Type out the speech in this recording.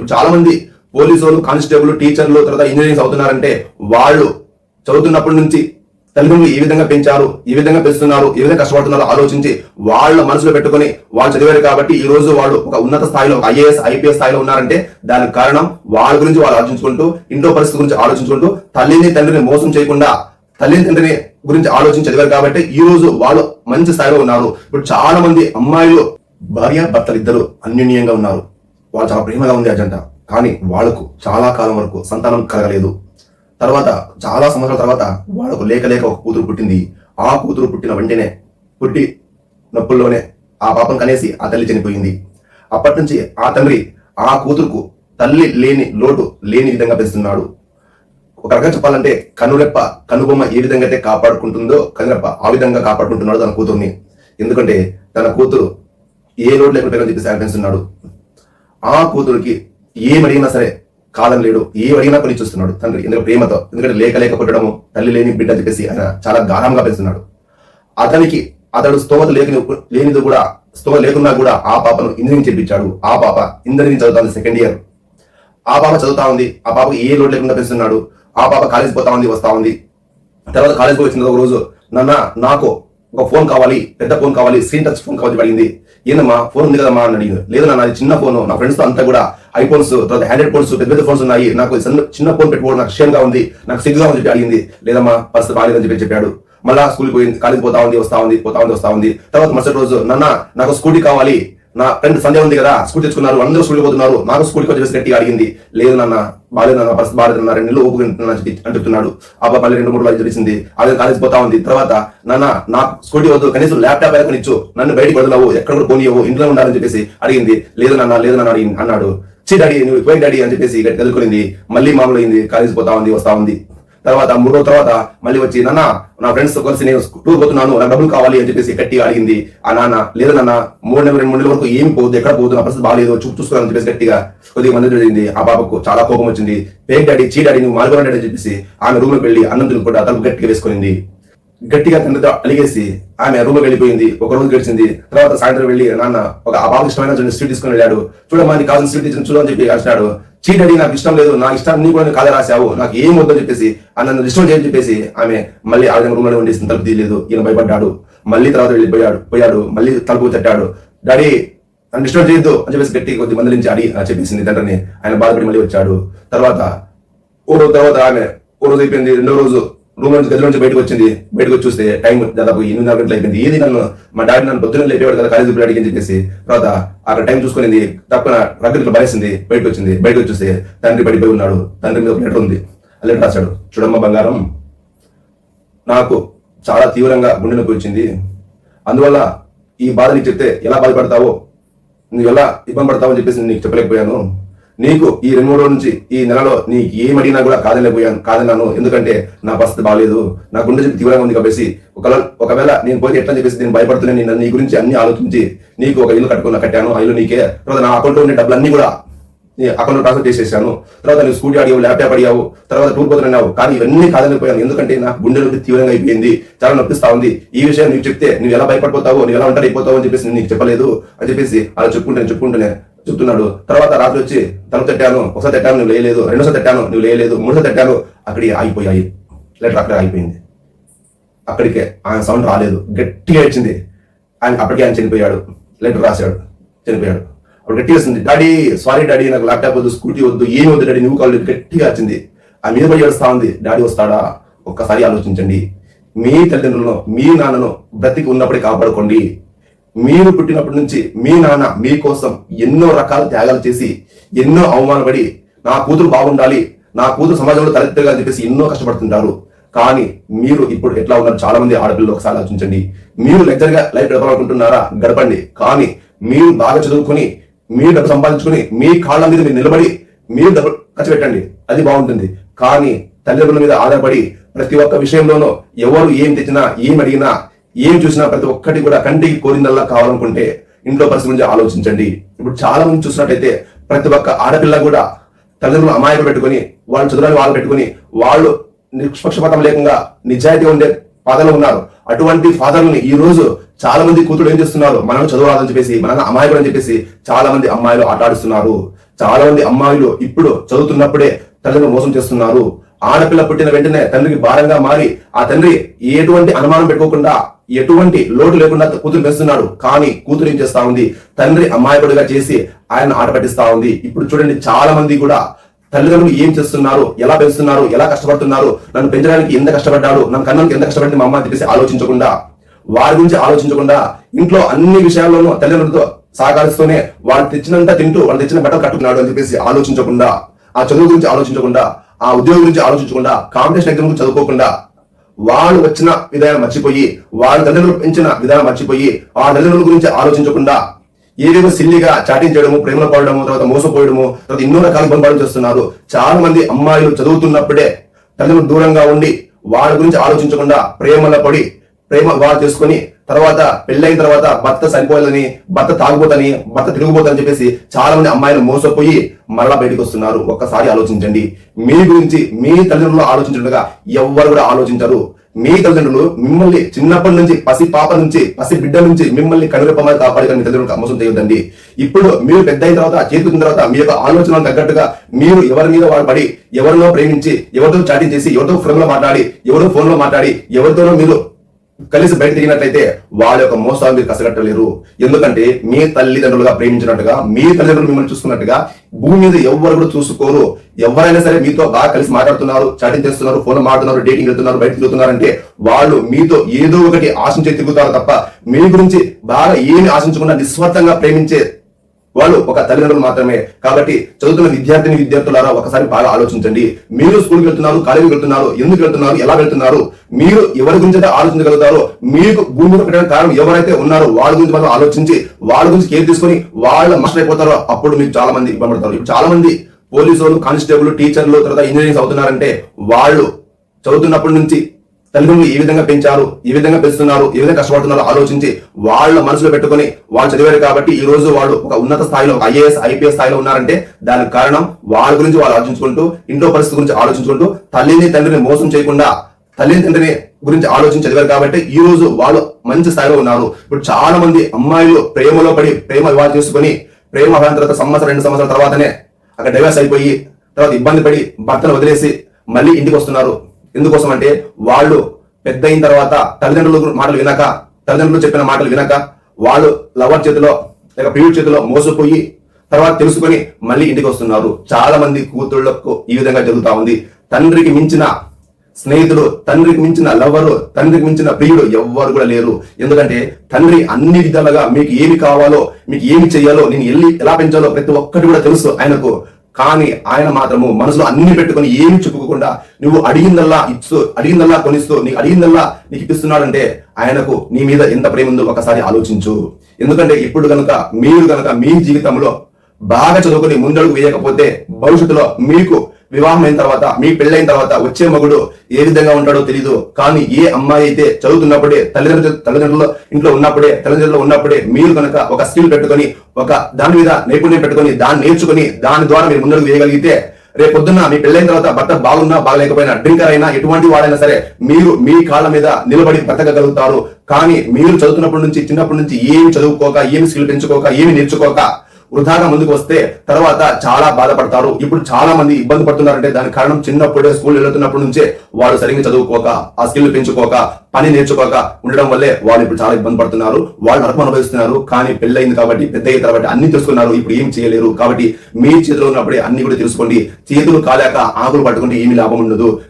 ఇప్పుడు చాలా మంది పోలీసులు కానిస్టేబుల్ టీచర్లు తర్వాత ఇంజనీరింగ్ అవుతున్నారంటే వాళ్ళు చదువుతున్నప్పటి నుంచి తల్లిదండ్రులు ఈ విధంగా పెంచారు ఈ విధంగా పెంచుతున్నారు ఏ విధంగా కష్టపడుతున్నారో ఆలోచించి వాళ్ళ మనసులో పెట్టుకొని వాళ్ళు చదివారు కాబట్టి ఈ రోజు వాళ్ళు ఒక ఉన్నత స్థాయిలో ఒక ఐఏఎస్ ఐపీఎస్ స్థాయిలో ఉన్నారంటే దానికి కారణం వాళ్ళ గురించి వాళ్ళు ఆలోచించుకుంటూ ఇంట్లో పరిస్థితి గురించి ఆలోచించుకుంటూ తల్లిని తండ్రిని మోసం చేయకుండా తల్లిని తండ్రిని గురించి ఆలోచించి చదివారు కాబట్టి ఈ రోజు వాళ్ళు మంచి స్థాయిలో ఉన్నారు. ఇప్పుడు చాలా మంది అమ్మాయిలు భార్య భర్తలు ఇద్దరు అన్యోన్యంగా ఉన్నారు. వాళ్ళు చాలా ప్రేమగా ఉంది అజంట. కానీ వాళ్ళకు చాలా కాలం వరకు సంతానం కలగలేదు. తర్వాత చాలా సంవత్సరాల తర్వాత వాళ్ళకు లేక లేక ఒక కూతురు పుట్టింది. ఆ కూతురు పుట్టిన వెంటనే పుట్టి నొప్పుల్లోనే ఆ పాపం కనేసి ఆ తల్లి చనిపోయింది. అప్పటి నుంచి ఆ తండ్రి ఆ కూతురుకు తల్లి లేని లోటు లేని విధంగా పెంచుతున్నాడు. ఒక రకంగా చెప్పాలంటే కనురెప్ప కనుబొమ్మ ఏ విధంగా అయితే కాపాడుకుంటుందో కనురెప్ప ఆ విధంగా కాపాడుకుంటున్నాడు తన కూతుర్ని. ఎందుకంటే తన కూతురు ఏ లోటు లేకుండా పెరగని చెప్పేసి ఆయన పెంచుతున్నాడు. ఆ కూతురికి ఏమడిగినా సరే కాలం లేడు ఏమడిగినా అడిగినా కొని చూస్తున్నాడు తండ్రి. ఎందుకంటే ప్రేమతో ఎందుకంటే లేక లేక పుట్టడము తల్లి లేని బిడ్డ చెప్పేసి ఆయన చాలా గాఢంగా పెంచుతున్నాడు. అతనికి అతడు స్తోమత లేని లేనిది కూడా స్తోమత లేకున్నా కూడా ఆ పాపను ఇంజనీరింగ్ చేపించాడు. ఆ పాప ఇంజనీరింగ్ చదువుతుంది సెకండ్ ఇయర్ ఆ పాప చదువుతా ఉంది ఆ పాపకు ఏ లోటు లేకుండా పెంచుతున్నాడు ఆ పాప కాలేజ్ పోతా ఉంది వస్తా ఉంది. తర్వాత కాలేజీకి వచ్చిన ఒక రోజు నాన్న నాకు ఒక ఫోన్ కావాలి పెద్ద ఫోన్ కావాలి స్క్రీన్ టచ్ ఫోన్ కావాలి అడిగింది ఏందమ్మా ఫోన్ ఉంది కదమ్మా అని అడిగింది. లేదు నా నాది చిన్న ఫోన్. నా ఫ్రెండ్స్ అంతా కూడా ఐఫోన్స్ తర్వాత హ్యాండ్రెడ్ ఫోన్స్ పెద్ద పెద్ద ఫోన్స్ ఉన్నాయి. నాకు చిన్న చిన్న ఫోన్ పెట్టుకోవడం నాకు క్షేమంగా ఉంది. నాకు సిగ్గుగా ఉంది చెప్పి అడిగింది. లేదమ్మా పరిస్థితి బాగాలేదని చెప్పి చెప్పాడు. మళ్ళా స్కూల్కి పోయింది కాలేజ్ పోతా ఉంది వస్తా ఉంది పోతా ఉంది వస్తా ఉంది. తర్వాత మరుసటి రోజు నాన్న నాకు స్కూటీ కావాలి. నా ఫ్రెండ్ సందేహం ఉంది కదా స్కూల్ తెచ్చుకున్నారు అందరూ స్కూల్కి పోతున్నారు. నాకు స్కూల్కి వచ్చేసి గట్టిగా అడిగింది లేదు నాన్న బాలేదు నాన్న పరిస్థితి బాలేదు నాన్న రెండు నెలలు ఊపుకుంటున్నా అని అంటున్నాడు ఆ మళ్ళీ రెండు మూడు రోజులు తెలిసింది అదే కాలేజ్ పోతా ఉంది. తర్వాత నాన్న నా స్కూటీ వద్దు కనీసం ల్యాప్టాప్ అయితే ఇచ్చు నన్ను బయటకు వదలవు ఎక్కడ కూడా పోనీయవు ఇంట్లో ఉండాలని చెప్పేసి అడిగింది. లేదు నాన్న లేదు నాన్న అడిగింది అన్నాడు. చీ డాడీ నువ్వు పోయి డాడీ అని చెప్పేసి గట్టి ఎదుర్కొనింది. మళ్ళీ మామూలు అయింది కాలేజ్ పోతా ఉంది వస్తా ఉంది. తర్వాత మూడు రోజుల తర్వాత మళ్ళీ వచ్చి నాన్న నా ఫ్రెండ్స్తో కలిసి నేను టూర్ పోతున్నాను నాకు డబ్బులు కావాలి అని చెప్పేసి గట్టిగా అడిగింది. ఆ నాన్న లేదు నాన్న మూడు నెలలు రెండు మూడు నెలల వరకు ఏం పోదు ఎక్కడ పోదు నా పరిస్థితి బాగాలేదు చూపు చూసుకోవాలని చెప్పేసి గట్టిగా కొద్దిగా మంది జరిగింది ఆ బాబుకు చాలా కోపం వచ్చింది. పేక్ డాడీ చీ డాడీ నువ్వు మాల్గొన డాడీ అని చెప్పేసి ఆమె రూమ్ వెళ్ళి అన్నం తినుకుంటా తలుపు గట్టిగా వేసుకునింది. గట్టిగా తండ్రితో అలిగేసి ఆమె రూమ్ వెళ్ళిపోయింది. ఒక రోజు గడిచింది. తర్వాత సాయంత్రం వెళ్ళి నాన్న ఒక ఆ బాబు ఇష్టమైన స్వీట్ తీసుకుని వెళ్ళాడు. చూడమని నీకు కావాల్సిన స్వీట్ ఇచ్చిన చూడని చెప్పి అడిచాడు చీటడి నాకు ఇష్టం లేదు. నా ఇష్టం కూడా కాలే రాశావు. నాకు ఏం వద్దని చెప్పేసి ఆ నన్ను ఇష్టం చేయని చెప్పేసి ఆమె మళ్ళీ ఆ విధంగా రూమ్లో ఉండేసి తలుపు తీయలేదు. ఈయన భయపడ్డాడు. మళ్ళీ తర్వాత వెళ్ళిపోయాడు. పోయాడు. మళ్ళీ తలుపు తట్టాడు. డాడీ నన్ను డిస్టర్బ్ చేయొద్దు అని చెప్పేసి గట్టి కొద్ది మంది నుంచి అడి అని చెప్పేసింది తండ్రిని. ఆయన బాధపడి మళ్ళీ వచ్చాడు. తర్వాత ఓ రోజు తర్వాత ఆమె ఓ రోజు అయిపోయింది. రెండో రోజు రూమ్ నుంచి గది నుంచి బయటకు వచ్చింది. బయటకు వచ్చి చూస్తే టైం దాదాపు ఎనిమిదిన్నర గంటలు అయిపోయింది. ఏది నన్ను? మా డాడీ నన్ను పొద్దున లేపేవాడు కదా కాలేజీ పిల్లడికి అని చెప్పేసి. తర్వాత అక్కడ టైం చూసుకునేది. తప్పన రగ్గడిలో బలేసింది బయటకు వచ్చింది. బయటకు వచ్చేస్తే తండ్రి పడిపోయి ఉన్నాడు. తండ్రి మీద ఒక లెటర్ ఉంది. ఆ లెటర్ రాశాడు. చూడమ్మ బంగారం నాకు చాలా తీవ్రంగా గుండె నొప్పి వచ్చింది. అందువల్ల ఈ బాధ నీకు చెప్తే ఎలా బాధపడతావో నువ్వు ఎలా ఇబ్బంది పడతావో అని చెప్పేసి నీకు చెప్పలేకపోయాను. నీకు ఈ రెండు మూడు నుంచి ఈ నెలలో నీకు ఏం అడిగినా కూడా కాదనలేకపోయాను కాదన్నాను. ఎందుకంటే నా పరిస్థితి బాగాలేదు నా గుండె చెప్పి తీవ్రంగా ఉంది కాబట్టి ఒకవేళ ఒకవేళ నేను పోతే ఎట్లా చెప్పేసి నేను భయపడుతున్నాను నేను నీ గురించి అన్ని ఆలోచించి నీకు ఒక ఇల్లు కట్టుకున్న కట్టాను. ఆ ఇల్లు నీకే. తర్వాత నా అకౌంట్లో ఉండే డబ్బులన్నీ కూడా నీ అకౌంట్ ట్రాన్స్ఫర్ చేసేసాను. తర్వాత నువ్వు స్కూటీ అడిగావు ల్యాప్టాప్ అడిగావు తర్వాత టూర్ పోతున్నావు కానీ ఇవన్నీ కాదనిపోయాను. ఎందుకంటే నాకు గుండె నొప్పి తీవ్రంగా అయిపోయింది. చాలా నొప్పిస్తా ఉంది. ఈ విషయం నీకు చెప్తే నువ్వు ఎలా భయపడిపోతావు నువ్వు ఎలా ఉంటారు అయిపోతావు అని చెప్పేసి నేను నీకు చెప్పలేదు. అని చెప్పేసి అలా చెప్పుకుంటాను చెప్పుకుంటూనే. చెప్తున్నాడు. తర్వాత రాత్రి వచ్చి తను తట్టాను ఒకసారి తట్టాను నువ్వు లేయలేదు. రెండోసారి తట్టాను నువ్వు లేయలేదు. మూడోసారి తట్టాను అక్కడికి ఆగిపోయాయి. లెటర్ అక్కడ ఆగిపోయింది. అక్కడికే ఆయన సౌండ్ రాలేదు. గట్టిగా వచ్చింది ఆయన అప్పటికే ఆయన చనిపోయాడు. లెటర్ రాశాడు. చనిపోయాడు. అప్పుడు గట్టిగా వచ్చింది డాడీ సారీ డాడీ నాకు ల్యాప్టాప్ వద్దు స్కూటీ వద్దు ఏం వద్దు డాడీ నువ్వు కాలేదు గట్టిగా వచ్చింది ఆ మీద పడి ఏడుస్తా ఉంది. డాడీ వస్తాడా? ఒక్కసారి ఆలోచించండి. మీ తల్లిదండ్రులను మీ నాన్నను బ్రతికి ఉన్నప్పుడే కాపాడుకోండి. మీరు పుట్టినప్పటి నుంచి మీ నాన్న మీకోసం ఎన్నో రకాల త్యాగాలు చేసి ఎన్నో అవమానపడి నా కూతురు బాగుండాలి నా కూతురు సమాజంలో తలెత్తగా చెప్పేసి ఎన్నో కష్టపడుతుంటారు. కానీ మీరు ఇప్పుడు ఎట్లా ఉన్నారు? చాలా మంది ఆడపిల్లలు ఒకసారి ఆలోచించండి. మీరు లెక్చర్గా లైఫ్ గడపాలనుకుంటున్నారా? గడపండి. కానీ మీరు బాగా చదువుకుని మీరు డబ్బు సంపాదించుకుని మీ కాళ్ళ మీద మీరు నిలబడి మీరు డబ్బు ఖర్చు పెట్టండి. అది బాగుంటుంది. కానీ తల్లిదండ్రుల మీద ఆధారపడి ప్రతి ఒక్క విషయంలోనూ ఎవరు ఏం తెచ్చినా ఏం అడిగినా ఏం చూసినా ప్రతి ఒక్కటి కూడా కంటికి కోరిందల్లా కావాలనుకుంటే ఇంట్లో పరిస్థితి గురించి ఆలోచించండి. ఇప్పుడు చాలా మంది చూసినట్టయితే ప్రతి ఒక్క ఆడపిల్ల కూడా తల్లిదండ్రులు అమాయకులు పెట్టుకుని వాళ్ళు చదువులని వాళ్ళు పెట్టుకుని వాళ్ళు నిష్పక్షపాతం లేకుండా నిజాయితీ ఉండే ఫాదర్లు ఉన్నారు. అటువంటి ఫాదర్లని ఈ రోజు చాలా మంది కూతురు ఏం చేస్తున్నారు? మనం చదవాలని చెప్పేసి మన అమాయకులు అని చెప్పేసి చాలా మంది అమ్మాయిలు ఆటాడుస్తున్నారు. చాలా మంది అమ్మాయిలు ఇప్పుడు చదువుతున్నప్పుడే తల్లిదండ్రులు మోసం చేస్తున్నారు. ఆడపిల్ల పుట్టిన వెంటనే తండ్రికి భారంగా మారి ఆ తండ్రి ఎటువంటి అనుమానం పెట్టుకోకుండా ఎటువంటి లోటు లేకుండా కూతురు పెంచుతున్నాడు కానీ కూతురు ఏం చేస్తా ఉంది? తండ్రి అమ్మాయిపడుగా చేసి ఆయన ఆట పట్టిస్తా ఉంది. ఇప్పుడు చూడండి చాలా మంది కూడా తల్లిదండ్రులు ఏం చేస్తున్నారు? ఎలా పెంచుతున్నారు? ఎలా కష్టపడుతున్నారు? నన్ను పెంచడానికి ఎంత కష్టపడ్డాడు? నన్ను కన్నానికి ఎంత కష్టపడింది మా అమ్మ అని చెప్పేసి ఆలోచించకుండా వారి గురించి ఆలోచించకుండా ఇంట్లో అన్ని విషయాల్లోనూ తల్లిదండ్రులతో సహకరిస్తూనే వాళ్ళు తెచ్చినంత తింటూ వాళ్ళు తెచ్చిన బట్టలు కట్టుకున్నాడు అని చెప్పేసి ఆలోచించకుండా ఆ చదువు గురించి ఆలోచించకుండా ఆ ఉద్యోగం గురించి ఆలోచించకుండా కాంపిటీషన్ ఎగ్జామ్ గురించి చదువుకోకుండా వాళ్ళు వచ్చిన విధానం మర్చిపోయి వాళ్ళ తల్లిదండ్రులు పెంచిన విధానం మర్చిపోయి ఆ తల్లిదండ్రుల గురించి ఆలోచించకుండా ఏదేదో సిల్లిగా చాటింగ్ చేయడము ప్రేమలో పడడము తర్వాత మోసపోయడము తర్వాత ఎన్నో రకాల ఇబ్బంది చేస్తున్నారు. చాలా మంది అమ్మాయిలు చదువుతున్నప్పుడే తల్లిదండ్రులు దూరంగా ఉండి వాళ్ళ గురించి ఆలోచించకుండా ప్రేమలో పడి ప్రేమ వివాహం చేసుకొని తర్వాత పెళ్ళైన తర్వాత భర్త చనిపోయాలని భర్త తాగుపోతని భర్త తిరిగిపోతని చెప్పేసి చాలా మంది అమ్మాయిలు మోసపోయి మరలా బయటకు వస్తున్నారు. ఒక్కసారి ఆలోచించండి. మీ గురించి మీ తల్లిదండ్రులు ఆలోచించగా ఎవ్వరు కూడా ఆలోచించరు. మీ తల్లిదండ్రులు మిమ్మల్ని చిన్నప్పటి నుంచి పసి పాప నుంచి పసి బిడ్డ నుంచి మిమ్మల్ని కనురెప్పమని కాపాడి కానీ మీ తల్లిదండ్రులకు మోసం చేయొద్దండి. ఇప్పుడు మీరు పెద్ద అయిన తర్వాత చేతుకున్న తర్వాత మీ యొక్క ఆలోచనలకు తగ్గట్టుగా మీరు ఎవరి మీద వాడబడి పడి ఎవరినో ప్రేమించి ఎవరితో చాటింగ్ చేసి ఎవరితో ఫోన్లో మాట్లాడి ఎవరితో ఫోన్లో మాట్లాడి ఎవరితోనో మీరు కలిసి బయట తిరిగినట్లయితే వాళ్ళ యొక్క మోసాలు మీరు కసగట్టలేరు. ఎందుకంటే మీ తల్లిదండ్రులుగా ప్రేమించినట్టుగా మీ తల్లిదండ్రులు మిమ్మల్ని చూసుకున్నట్టుగా భూమి మీద ఎవరు కూడా చూసుకోరు. ఎవరైనా సరే మీతో బాగా కలిసి మాట్లాడుతున్నారు చాటింగ్ చేస్తున్నారు ఫోన్ మాట్లాడుతున్నారు డేటింగ్ వెళ్తున్నారు బయట తిరుగుతున్నారంటే వాళ్ళు మీతో ఏదో ఒకటి ఆశించే తిరుగుతారు తప్ప మీ గురించి బాగా ఏమి ఆశించకుండా నిస్వార్థంగా ప్రేమించే వాళ్ళు ఒక తల్లిదండ్రులు మాత్రమే. కాబట్టి చదువుతున్న విద్యార్థిని విద్యార్థులారా ఒకసారి బాగా ఆలోచించండి. మీరు స్కూల్కి వెళ్తున్నారు కాలేజీకి వెళ్తున్నారు ఎందుకు వెళ్తున్నారు ఎలా వెళ్తున్నారు మీరు ఎవరి గురించి అయితే ఆలోచించగలుగుతారో మీకు భూమి మీద పెట్టడానికి కారణం ఎవరైతే ఉన్నారో వాళ్ళ గురించి మనం ఆలోచించి వాళ్ళ గురించి కేర్ తీసుకొని వాళ్ళ మాస్టర్ అయిపోతారో అప్పుడు మీకు చాలా మంది ఇబ్బంది చాలా మంది పోలీసులు కానిస్టేబుల్ టీచర్లు తర్వాత ఇంజనీరింగ్ అవుతున్నారంటే వాళ్ళు చదువుతున్నప్పటి నుంచి తల్లిదండ్రులు ఏ విధంగా పెంచారు ఏ విధంగా పెంచుతున్నారు ఏ విధంగా కష్టపడుతున్నారో ఆలోచించి వాళ్ళ మనసులో పెట్టుకొని వాళ్ళు చదివారు కాబట్టి ఈ రోజు వాళ్ళు ఒక ఉన్నత స్థాయిలో ఐఏఎస్ ఐపీఎస్ స్థాయిలో ఉన్నారంటే దానికి కారణం వాళ్ళ గురించి వాళ్ళు ఆలోచించుకుంటూ ఇంట్లో పరిస్థితి గురించి ఆలోచించుకుంటూ తల్లిని తండ్రిని మోసం చేయకుండా తల్లిని తండ్రిని గురించి ఆలోచించి చదివారు కాబట్టి ఈ రోజు వాళ్ళు మంచి స్థాయిలో ఉన్నారు. ఇప్పుడు చాలా మంది అమ్మాయిలు ప్రేమలో పడి ప్రేమ వివాహం చేసుకుని ప్రేమ అవ్వడం తర్వాత సంవత్సరం రెండు సంవత్సరాల తర్వాతనే అక్కడ డైవర్స్ అయిపోయి తర్వాత ఇబ్బంది పడి భర్తను వదిలేసి మళ్ళీ ఇంటికి వస్తున్నారు. ఎందుకోసం అంటే వాళ్ళు పెద్ద అయిన తర్వాత తల్లిదండ్రుల మాటలు వినక తల్లిదండ్రులు చెప్పిన మాటలు వినక వాళ్ళు లవర్ చేతిలో లేక ప్రియుడి చేతిలో మోసపోయి తర్వాత తెలుసుకొని మళ్ళీ ఇంటికి వస్తున్నారు. చాలా మంది కూతుళ్ళకు ఈ విధంగా జరుగుతా ఉంది. తండ్రికి మించిన స్నేహితుడు తండ్రికి మించిన లవరు తండ్రికి మించిన ప్రియుడు ఎవ్వరు కూడా లేరు. ఎందుకంటే తండ్రి అన్ని విధాలుగా మీకు ఏమి కావాలో మీకు ఏమి చేయాలో నేను ఎల్లి ఎలా పెంచాలో ప్రతి ఒక్కటి కూడా తెలుసు ఆయనకు. కానీ ఆయన మాత్రము మనసులో అన్ని పెట్టుకొని ఏమి చెప్పుకోకుండా నువ్వు అడిగిందల్లా ఇస్తూ అడిగిందల్లా కొనిస్తూ నీకు అడిగిందల్లా నీకు ఇప్పిస్తున్నాడంటే ఆయనకు నీ మీద ఎంత ప్రేమ ఉందో ఒకసారి ఆలోచించు. ఎందుకంటే ఇప్పుడు కనుక మీరు కనుక మీ జీవితంలో బాగా చదువుకుని ముందడుగు వేయకపోతే భవిష్యత్తులో మీకు వివాహం అయిన తర్వాత మీ పెళ్ళైన తర్వాత వచ్చే మగుడు ఏ విధంగా ఉంటాడో తెలీదు. కానీ ఏ అమ్మాయి అయితే చదువుతున్నప్పుడే తల్లిదండ్రులు తల్లిదండ్రులు ఇంట్లో ఉన్నప్పుడే తల్లిదండ్రులు ఉన్నప్పుడే మీరు కనుక ఒక స్కిల్ పెట్టుకొని ఒక దాని మీద నైపుణ్యం పెట్టుకొని దాన్ని నేర్చుకుని దాని ద్వారా మీరు ముందుకు వేయగలిగితే రేపు పొద్దున్న మీ పెళ్ళైన తర్వాత భర్త బాగున్నా బాగలేకపోయినా డ్రింకర్ అయినా ఎటువంటి వాడైనా సరే మీరు మీ కాళ్ళ మీద నిలబడి బ్రతకగలుగుతారు. కానీ మీరు చదువుతున్నప్పటి నుంచి చిన్నప్పటి నుంచి ఏమి చదువుకోక ఏమి స్కిల్ పెంచుకోక ఏమి నేర్చుకోక వృధాగా ముందుకు వస్తే తర్వాత చాలా బాధపడతారు. ఇప్పుడు చాలా మంది ఇబ్బంది పడుతున్నారంటే దానికి కారణం చిన్నప్పుడే స్కూల్ వెళ్తున్నప్పటి నుంచే వాళ్ళు సరిగ్గా చదువుకోక ఆ స్కిల్ పెంచుకోక పని నేర్చుకోక ఉండడం వల్లే వాళ్ళు ఇప్పుడు చాలా ఇబ్బంది పడుతున్నారు. వాళ్ళు నరకం అనుభవిస్తున్నారు. కానీ పెళ్ళయింది కాబట్టి పెద్ద అయిన కాబట్టి అన్ని తెలుసుకున్నారు. ఇప్పుడు ఏం చేయలేరు. కాబట్టి మీ చేతిలో ఉన్నప్పుడే అన్ని కూడా తెలుసుకోండి. చేతులు కాలేక ఆకులు పట్టుకుంటే ఏమి లాభం ఉండదు.